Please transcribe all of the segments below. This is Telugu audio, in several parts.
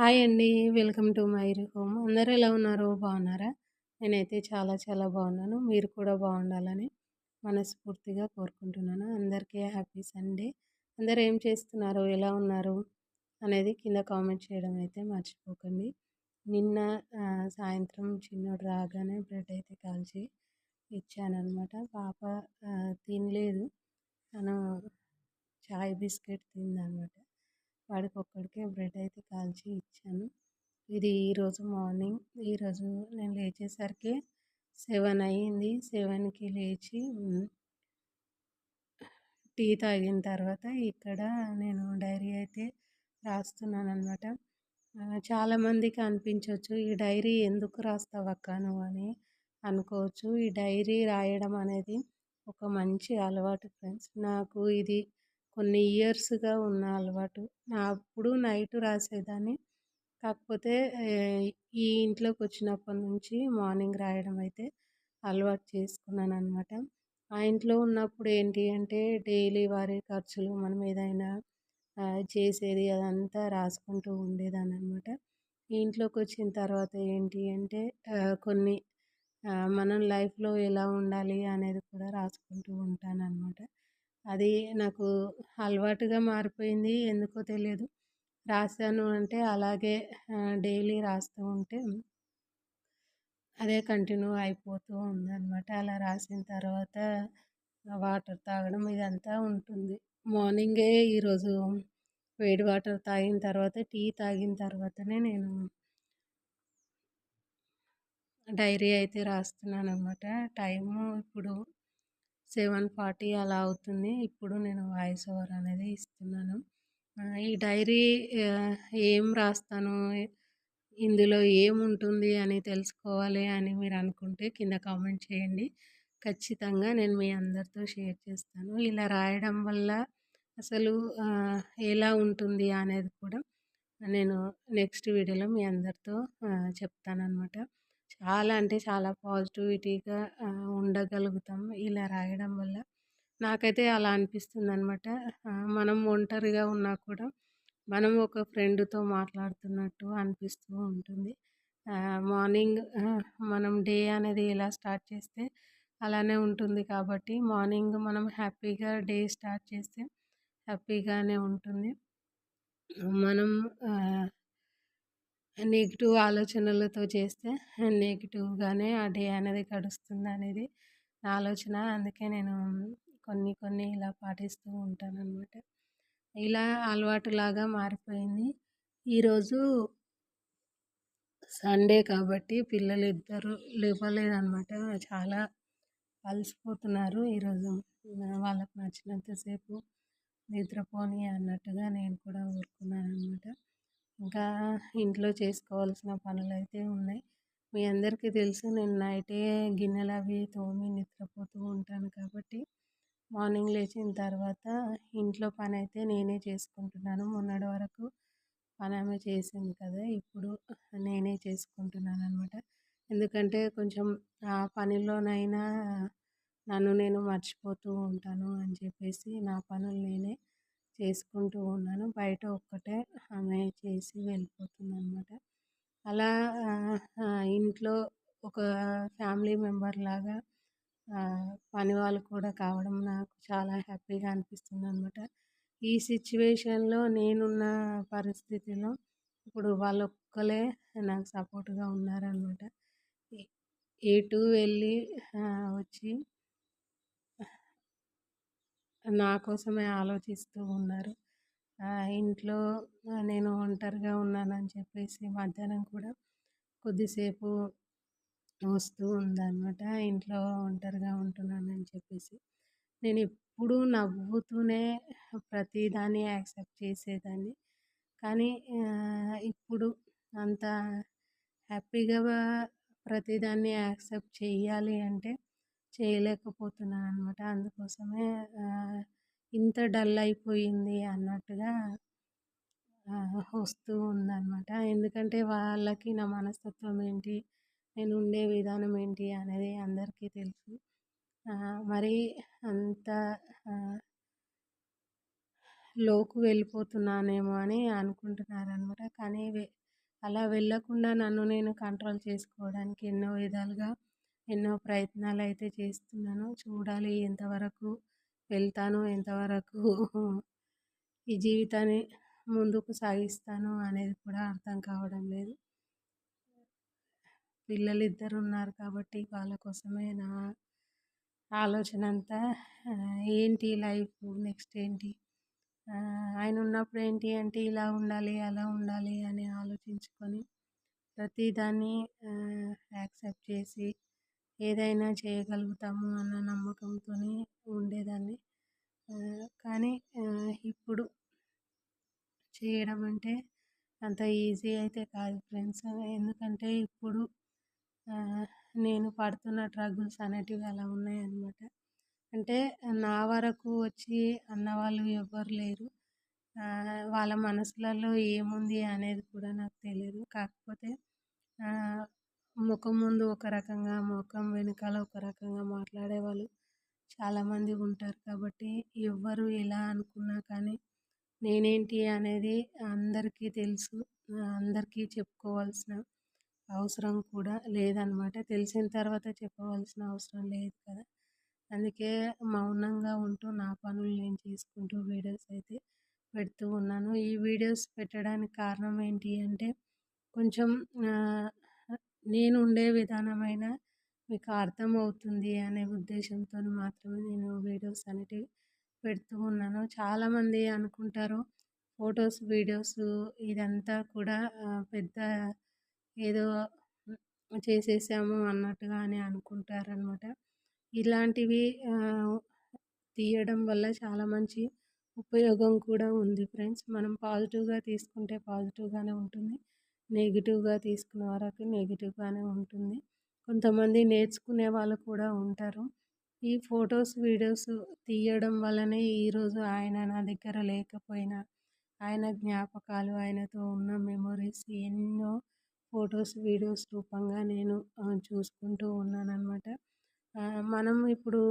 హాయ్ అండి. Welcome to my home. అందరూ ఎలా ఉన్నారు? బాగున్నారా? నేనైతే చాలా చాలా బాగున్నాను. మీరు కూడా బాగుండాలని మనస్ఫూర్తిగా కోరుకుంటున్నాను. అందరికీ హ్యాపీ సండే. అందరూ ఏం చేస్తున్నారు? ఎలా ఉన్నారు? అనేది కింద కామెంట్ చేయడం అయితే మర్చిపోకండి. నిన్న సాయంత్రం చిన్నోడు రాగానే బ్రెడ్ అయితే కాల్చి ఇచ్చానమాట పాప తినలేదు. తను చాయ్ బిస్కెట్ తిందనమాట. వాడికి ఒక్కడికే బ్రెడ్ అయితే కాల్చి ఇచ్చాను. ఇది ఈరోజు మార్నింగ్. ఈరోజు నేను లేచేసరికి సెవెన్ అయ్యింది. సెవెన్కి లేచి టీ తాగిన తర్వాత ఇక్కడ నేను డైరీ అయితే రాస్తున్నాను అనమాట చాలామందికి అనిపించవచ్చు ఈ డైరీ ఎందుకు రాస్తావక్క నువ్వు అని అనుకోవచ్చు. ఈ డైరీ రాయడం అనేది ఒక మంచి అలవాటు ఫ్రెండ్స్. నాకు ఇది కొన్ని ఇయర్స్గా ఉన్న అలవాటు. నా అప్పుడు నైట్ రాసేదాన్ని. కాకపోతే ఈ ఇంట్లోకి వచ్చినప్పటి నుంచి మార్నింగ్ రాయడం అయితే అలవాటు చేసుకున్నాను అనమాట ఆ ఇంట్లో ఉన్నప్పుడు ఏంటి అంటే డైలీ వారి ఖర్చులు మనం ఏదైనా చేసేది అదంతా రాసుకుంటూ ఉండేదాన్ని అనమాట ఇంట్లోకి వచ్చిన తర్వాత ఏంటి అంటే కొన్ని మనం లైఫ్లో ఎలా ఉండాలి అనేది కూడా రాసుకుంటూ ఉంటాను అనమాట అది నాకు అలవాటుగా మారిపోయింది. ఎందుకో తెలియదు. రాశాను అంటే అలాగే డైలీ రాస్తూ ఉంటే అదే కంటిన్యూ అయిపోతూ ఉందన్నమాట. అలా రాసిన తర్వాత వాటర్ తాగడం ఇదంతా ఉంటుంది. మార్నింగే ఈరోజు వేడి వాటర్ తాగిన తర్వాత టీ తాగిన తర్వాతనే నేను డైరీ అయితే రాస్తున్నాను అనమాట టైము ఇప్పుడు సెవెన్ ఫార్టీ అలా అవుతుంది. ఇప్పుడు నేను వాయిస్ ఓవర్ అనేది ఇస్తున్నాను. ఈ డైరీ ఏం రాస్తాను? ఇందులో ఏముంటుంది అని తెలుసుకోవాలి అని మీరు అనుకుంటే కింద కామెంట్ చేయండి. ఖచ్చితంగా నేను మీ అందరితో షేర్ చేస్తాను. ఇలా రాయడం వల్ల అసలు ఎలా ఉంటుంది అనేది కూడా నేను నెక్స్ట్ వీడియోలో మీ అందరితో చెప్తానన్నమాట. చాలా అంటే చాలా పాజిటివిటీగా ఉండగలుగుతాం ఇలా రాయడం వల్ల. నాకైతే అలా అనిపిస్తుంది అనమాట మనం ఒంటరిగా ఉన్నా కూడా మనం ఒక ఫ్రెండ్తో మాట్లాడుతున్నట్టు అనిపిస్తూ ఉంటుంది. మార్నింగ్ మనం డే అనేది ఎలా స్టార్ట్ చేస్తే అలానే ఉంటుంది కాబట్టి మార్నింగ్ మనం హ్యాపీగా డే స్టార్ట్ చేస్తే హ్యాపీగానే ఉంటుంది. మనం నెగిటివ్ ఆలోచనలతో చేస్తే నెగిటివ్గానే ఆ డే అనేది గడుస్తుంది అనేది నా ఆలోచన. అందుకే నేను కొన్ని కొన్ని ఇలా పాటిస్తూ ఉంటాను అనమాట ఇలా అలవాటులాగా మారిపోయింది. ఈరోజు సండే కాబట్టి పిల్లలు ఇద్దరు లేవలేదన్నమాట. చాలా అలసిపోతున్నారు ఈరోజు. వాళ్ళకు నచ్చినంతసేపు నిద్రపోని అన్నట్టుగా నేను కూడా ఊరుకున్నాను అనమాట ఇంకా ఇంట్లో చేసుకోవాల్సిన పనులు అయితే ఉన్నాయి. మీ అందరికీ తెలుసు నేను నైటే గిన్నెలు అవి తోమి నిద్రపోతూ ఉంటాను కాబట్టి మార్నింగ్ లేచిన తర్వాత ఇంట్లో పని అయితే నేనే చేసుకుంటున్నాను. మొన్నటి వరకు పని ఆమె చేసింది కదా ఇప్పుడు నేనే చేసుకుంటున్నాను అనమాట ఎందుకంటే కొంచెం ఆ పనిలోనైనా నన్ను నేను మర్చిపోతూ ఉంటాను అని చెప్పేసి నా పనులు నేనే చేసుకుంటూ ఉన్నాను. బయట ఒక్కటే ఆమె చేసి వెళ్ళిపోతుంది అనమాట అలా ఇంట్లో ఒక ఫ్యామిలీ మెంబర్ లాగా పని వాళ్ళు కూడా కావడం నాకు చాలా హ్యాపీగా అనిపిస్తుంది అనమాట ఈ సిచ్యువేషన్లో నేనున్న పరిస్థితిలో ఇప్పుడు వాళ్ళు ఒక్కలే నాకు సపోర్ట్గా ఉన్నారనమాట ఎటు వెళ్ళి వచ్చి నా కోసమే ఆలోచిస్తూ ఉన్నారు. ఇంట్లో నేను ఒంటరిగా ఉన్నానని చెప్పేసి మధ్యాహ్నం కూడా కొద్దిసేపు వస్తూ ఉందన్నమాట. ఇంట్లో ఒంటరిగా ఉంటున్నానని చెప్పేసి. నేను ఎప్పుడూ నవ్వుతూనే ప్రతిదాన్ని యాక్సెప్ట్ చేసేదాన్ని. కానీ ఇప్పుడు అంత హ్యాపీగా ప్రతిదాన్ని యాక్సెప్ట్ చేయాలి అంటే చేయలేకపోతున్నాను అనమాట అందుకోసమే ఇంత డల్ అయిపోయింది అన్నట్టుగా వస్తూ ఉందన్నమాట. ఎందుకంటే వాళ్ళకి నా మనస్తత్వం ఏంటి నేను ఉండే విధానం ఏంటి అనేది అందరికీ తెలుసు. మరి అంత లోకు వెళ్ళిపోతున్నానేమో అని అనుకుంటున్నారనమాట కానీ అలా వెళ్ళకుండా నన్ను నేను కంట్రోల్ చేసుకోవడానికి ఎన్నో విధాలుగా ఎన్నో ప్రయత్నాలు అయితే చేస్తున్నాను. చూడాలి ఎంతవరకు వెళ్తాను ఎంతవరకు ఈ జీవితాన్ని ముందుకు సాగిస్తాను అనేది కూడా అర్థం కావడం లేదు. పిల్లలు ఇద్దరు ఉన్నారు కాబట్టి వాళ్ళ కోసమే నా ఆలోచన అంతా. ఏంటి లైఫ్ నెక్స్ట్ ఏంటి? ఆయన ఉన్నప్పుడు ఏంటి అంటే ఇలా ఉండాలి అలా ఉండాలి అని ఆలోచించుకొని ప్రతిదాన్ని యాక్సెప్ట్ చేసి ఏదైనా చేయగలుగుతాము అన్న నమ్మకంతోనే ఉండేదాన్ని. కానీ ఇప్పుడు చేయడం అంటే అంత ఈజీ అయితే కాదు ఫ్రెండ్స్. ఎందుకంటే ఇప్పుడు నేను పడుతున్న ట్రబుల్స్ అనేటివి అలా ఉన్నాయన్నమాట. అంటే నా వరకు వచ్చి అన్నవాళ్ళు ఎవ్వరు లేరు. వాళ్ళ మనసులలో ఏముంది అనేది కూడా నాకు తెలియదు కాకపోతే ముఖం ముందు ఒక రకంగా ముఖం వెనకాల ఒక రకంగా మాట్లాడే వాళ్ళు చాలామంది ఉంటారు. కాబట్టి ఎవ్వరు ఎలా అనుకున్నా కానీ నేనేంటి అనేది అందరికీ తెలుసు. అందరికీ చెప్పుకోవాల్సిన అవసరం కూడా లేదనమాట. తెలిసిన తర్వాత చెప్పవలసిన అవసరం లేదు కదా. అందుకే మౌనంగా ఉంటూ నా పనులు నేను చేసుకుంటూ వీడియోస్ అయితే పెడుతూ ఉన్నాను. ఈ వీడియోస్ పెట్టడానికి కారణం ఏంటి అంటే కొంచెం నేను ఉండే విధానమైన మీకు అర్థమవుతుంది అనే ఉద్దేశంతో మాత్రమే నేను వీడియోస్ అనేటివి పెడుతూ ఉన్నాను. చాలామంది అనుకుంటారు ఫొటోస్ వీడియోస్ ఇదంతా కూడా పెద్ద ఏదో చేసేసాము అన్నట్టుగానే అనుకుంటారనమాట ఇలాంటివి తీయడం వల్ల చాలా మంచి ఉపయోగం కూడా ఉంది ఫ్రెండ్స్. మనం పాజిటివ్గా తీసుకుంటే పాజిటివ్గానే ఉంటుంది. నెగిటివ్గా తీసుకునే వరకు నెగిటివ్గానే ఉంటుంది. కొంతమంది నేర్చుకునే వాళ్ళు కూడా ఉంటారు. ఈ ఫొటోస్ వీడియోస్ తీయడం వల్లనే ఈరోజు ఆయన నా దగ్గర లేకపోయినా ఆయన జ్ఞాపకాలు ఆయనతో ఉన్న మెమొరీస్ ఎన్నో ఫొటోస్ వీడియోస్ రూపంగా నేను చూసుకుంటూ ఉన్నాను మనం ఇప్పుడు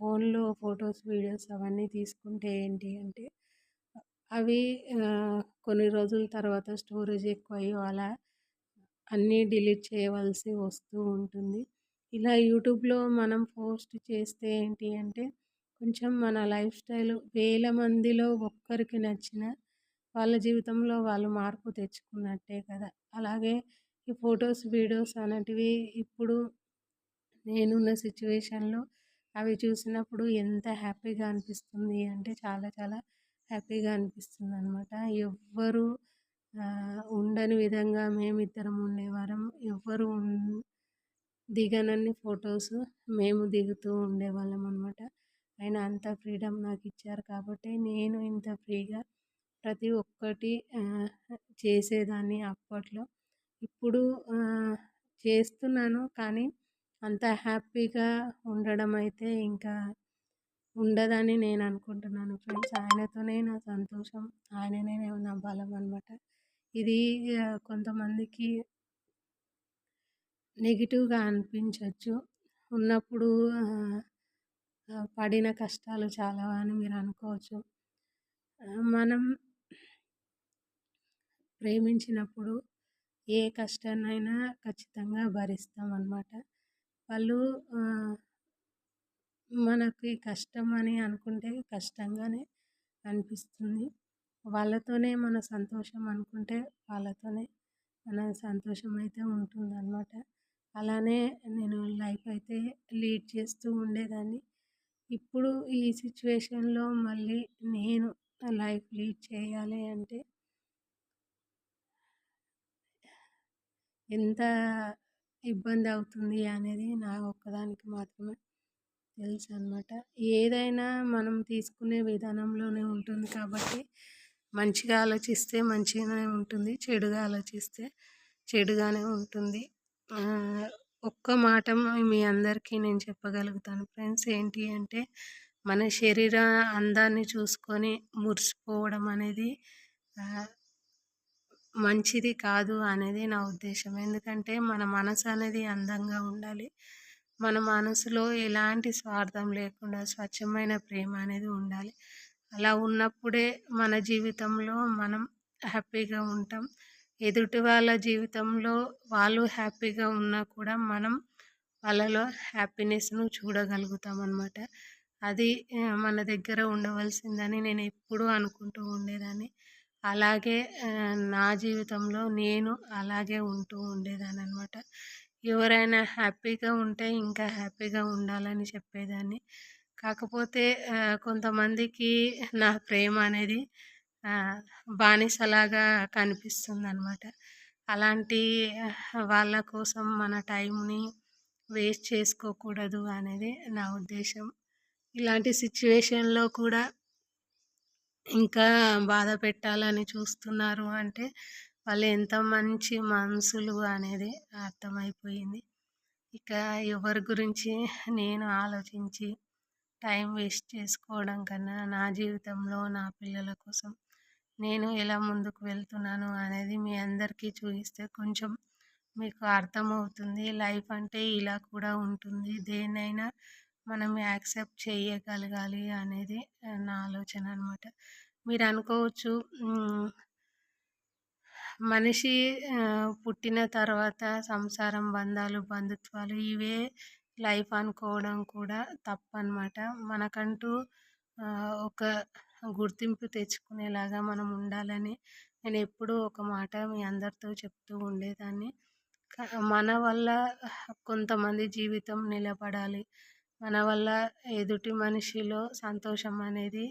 ఫోన్లో ఫొటోస్ వీడియోస్ అవన్నీ తీసుకుంటే ఏంటి అంటే అవి కొన్ని రోజుల తర్వాత స్టోరేజ్ ఎక్కువ అయ్యి అలా అన్నీ డిలీట్ చేయవలసి వస్తూ ఉంటుంది. ఇలా యూట్యూబ్లో మనం పోస్ట్ చేస్తే ఏంటి అంటే కొంచెం మన లైఫ్ స్టైల్ వేల మందిలో ఒక్కరికి నచ్చిన వాళ్ళ జీవితంలో వాళ్ళు మార్పు తెచ్చుకున్నట్టే కదా! అలాగే ఈ ఫొటోస్ వీడియోస్ అనేటివి ఇప్పుడు నేనున్న సిచ్యువేషన్లో అవి చూసినప్పుడు ఎంత హ్యాపీగా అనిపిస్తుంది అంటే చాలా చాలా హ్యాపీగా అనిపిస్తుంది అనమాట ఎవ్వరు ఉండని విధంగా మేమిద్దరం ఉండేవారం ఎవ్వరు దిగనన్ని ఫొటోస్ మేము దిగుతూ ఉండేవాళ్ళం అనమాట ఆయన అంత ఫ్రీడమ్ నాకు ఇచ్చారు కాబట్టి నేను ఇంత ఫ్రీగా ప్రతి ఒక్కటి చేసేదాన్ని అప్పట్లో. ఇప్పుడు చేస్తున్నాను కానీ అంత హ్యాపీగా ఉండడం అయితే ఇంకా ఉండదని నేను అనుకుంటున్నాను ఫ్రెండ్స్. ఆయనతోనే నా సంతోషం. ఆయననే నా బలం అనమాట ఇది కొంతమందికి నెగిటివ్గా అనిపించవచ్చు ఉన్నప్పుడు పడిన కష్టాలు చాలా అని మీరు అనుకోవచ్చు. మనం ప్రేమించినప్పుడు ఏ కష్టాన్నైనా ఖచ్చితంగా భరిస్తాం అన్నమాట. వాళ్ళు మనకి కష్టం అని అనుకుంటే కష్టంగానే అనిపిస్తుంది. వాళ్ళతోనే మన సంతోషం అనుకుంటే వాళ్ళతోనే మన సంతోషం అయితే ఉంటుంది అన్నమాట అలానే నేను లైఫ్ అయితే లీడ్ చేస్తూ ఉండేదాన్ని. ఇప్పుడు ఈ సిచ్యువేషన్లో మళ్ళీ నేను లైఫ్ లీడ్ చేయాలి అంటే ఎంత ఇబ్బంది అవుతుంది అనేది నా ఒక్కదానికి మాత్రమే. తెలుసు అనమాట ఏదైనా మనం తీసుకునే విధానంలోనే ఉంటుంది కాబట్టి మంచిగా ఆలోచిస్తే మంచిగానే ఉంటుంది చెడుగా ఆలోచిస్తే చెడుగానే ఉంటుంది. ఒక్క మాట మీ అందరికీ నేను చెప్పగలుగుతాను ఫ్రెండ్స్. ఏంటి అంటే మన శరీర అందాన్ని చూసుకొని మురిసిపోవడం అనేది మంచిది కాదు అనేది నా ఉద్దేశం. ఎందుకంటే మన మనసు అనేది అందంగా ఉండాలి. మన మనసులో ఎలాంటి స్వార్థం లేకుండా స్వచ్ఛమైన ప్రేమ అనేది ఉండాలి. అలా ఉన్నప్పుడే మన జీవితంలో మనం హ్యాపీగా ఉంటాం. ఎదుటి వాళ్ళ జీవితంలో వాళ్ళు హ్యాపీగా ఉన్నా కూడా మనం వాళ్ళలో హ్యాపీనెస్ను చూడగలుగుతాం అన్నమాట. అది మన దగ్గర ఉండవలసిందని నేను ఎప్పుడూ అనుకుంటూ ఉండేదాన్ని. అలాగే నా జీవితంలో నేను అలాగే ఉంటూ ఉండేదాన్ని అనమాట ఎవరైనా హ్యాపీగా ఉంటే ఇంకా హ్యాపీగా ఉండాలని చెప్పేదాన్ని. కాకపోతే కొంతమందికి నా ప్రేమ అనేది బానిసలాగా కనిపిస్తుంది అనమాట అలాంటి వాళ్ళ కోసం మన టైంని వేస్ట్ చేసుకోకూడదు అనేది నా ఉద్దేశం. ఇలాంటి సిచ్యువేషన్లో కూడా ఇంకా బాధ పెట్టాలని చూస్తున్నారు అంటే వాళ్ళు ఎంత మంచి మనసులు అనేది అర్థమైపోయింది. ఇక ఎవరి గురించి నేను ఆలోచించి టైం వేస్ట్ చేసుకోవడం కన్నా నా జీవితంలో నా పిల్లల కోసం నేను ఎలా ముందుకు వెళ్తున్నాను అనేది మీ అందరికీ చూపిస్తే కొంచెం మీకు అర్థమవుతుంది. లైఫ్ అంటే ఇలా కూడా ఉంటుంది. దేన్నైనా మనం యాక్సెప్ట్ చేయగలగాలి అనేది నా ఆలోచన అనమాట మీరు అనుకోవచ్చు మనిషి పుట్టిన తర్వాత సంసారం బంధాలు బంధుత్వాలు ఇవే లైఫ్ అనుకోవడం కూడా తప్పనమాట. మనకంటూ ఒక గుర్తింపు తెచ్చుకునేలాగా మనం ఉండాలని నేను ఎప్పుడూ ఒక మాట మీ అందరితో చెప్తూ ఉండేదాన్ని. మన వల్ల కొంతమంది జీవితం నిలబడాలి. మన వల్ల ఎదుటి మనిషిలో సంతోషం అనేది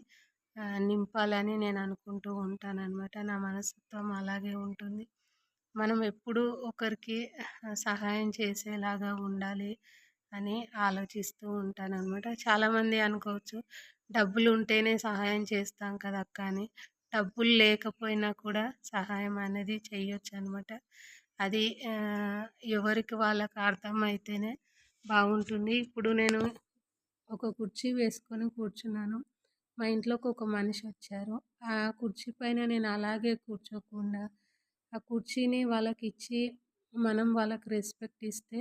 నింపాలని నేను అనుకుంటూ ఉంటానన్నమాట. నా మనస్తత్వం అలాగే ఉంటుంది. మనం ఎప్పుడూ ఒకరికి సహాయం చేసేలాగా ఉండాలి అని ఆలోచిస్తూ ఉంటానన్నమాట. చాలామంది అనుకోవచ్చు డబ్బులు ఉంటేనే సహాయం చేస్తాం కదా అక్క అని డబ్బులు లేకపోయినా కూడా సహాయం అనేది చేయొచ్చు అనమాట అది ఎవరికి వాళ్ళకి అర్థమైతేనే బాగుంటుంది. ఇప్పుడు నేను ఒక కుర్చీ వేసుకొని కూర్చున్నాను. మా ఇంట్లోకి ఒక మనిషి వచ్చారు. ఆ కుర్చీ పైన నేను అలాగే కూర్చోకుండా ఆ కుర్చీని వాళ్ళకి ఇచ్చి మనం వాళ్ళకి రెస్పెక్ట్ ఇస్తే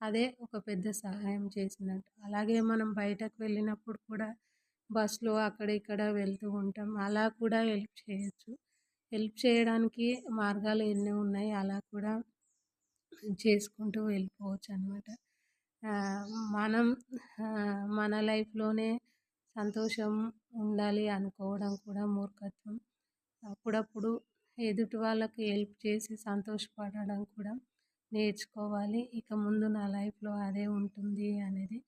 అదే ఒక పెద్ద సహాయం చేసినట్టు అలాగే మనం బయటకు వెళ్ళినప్పుడు కూడా బస్సులో అక్కడ ఇక్కడ వెళ్తూ ఉంటాం. అలా కూడా హెల్ప్ చేయొచ్చు. హెల్ప్ చేయడానికి మార్గాలు ఎన్ని ఉన్నాయి అలా కూడా చేసుకుంటూ వెళ్ళిపోవచ్చు అనమాట మనం మన లైఫ్లోనే సంతోషం ఉండాలి అనుకోవడం కూడా మూర్ఖత్వం. అప్పుడప్పుడు ఎదుటి వాళ్ళకి హెల్ప్ చేసి సంతోషపడడం కూడా నేర్చుకోవాలి. ఇక ముందు నా లైఫ్లో అదే ఉంటుంది అనేది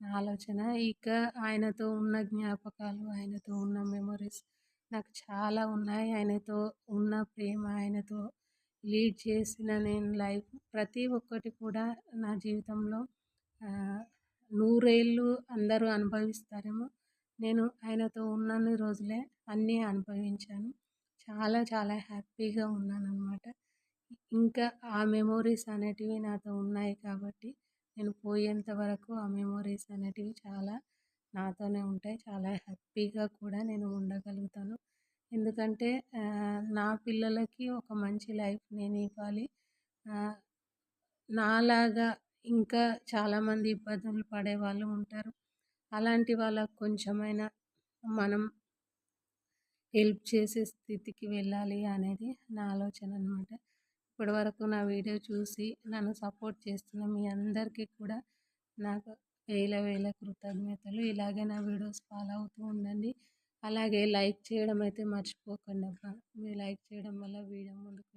నా ఆలోచన. ఇక ఆయనతో ఉన్న జ్ఞాపకాలు ఆయనతో ఉన్న మెమొరీస్ నాకు చాలా ఉన్నాయి. ఆయనతో ఉన్న ప్రేమ ఆయనతో లీడ్ చేసిన నేను లైఫ్ ప్రతి ఒక్కటి కూడా నా జీవితంలో నూరేళ్ళు అందరూ అనుభవిస్తారేమో. నేను ఆయనతో ఉన్నన్ని రోజులే అన్నీ అనుభవించాను. చాలా చాలా హ్యాపీగా ఉన్నాను అనమాట ఇంకా ఆ మెమోరీస్ అనేటివి నాతో ఉన్నాయి కాబట్టి నేను పోయేంత వరకు ఆ మెమోరీస్ అనేటివి చాలా నాతోనే ఉంటాయి. చాలా హ్యాపీగా కూడా నేను ఉండగలుగుతాను. ఎందుకంటే నా పిల్లలకి ఒక మంచి లైఫ్ నేను ఇవ్వాలి. నాలాగా ఇంకా చాలామంది ఇబ్బందులు పడే వాళ్ళు ఉంటారు. అలాంటి వాళ్ళకు కొంచెమైనా మనం హెల్ప్ చేసే స్థితికి వెళ్ళాలి అనేది నా ఆలోచన అనమాట ఇప్పటివరకు నా వీడియో చూసి నన్ను సపోర్ట్ చేస్తున్న మీ అందరికీ కూడా నాకు వేల వేల కృతజ్ఞతలు. ఇలాగే నా వీడియోస్ ఫాలో అవుతూ ఉండండి. అలాగే లైక్ చేయడం అయితే మర్చిపోకండి అబ్బా. మీరు లైక్ చేయడం వల్ల వీడియో ముందుకు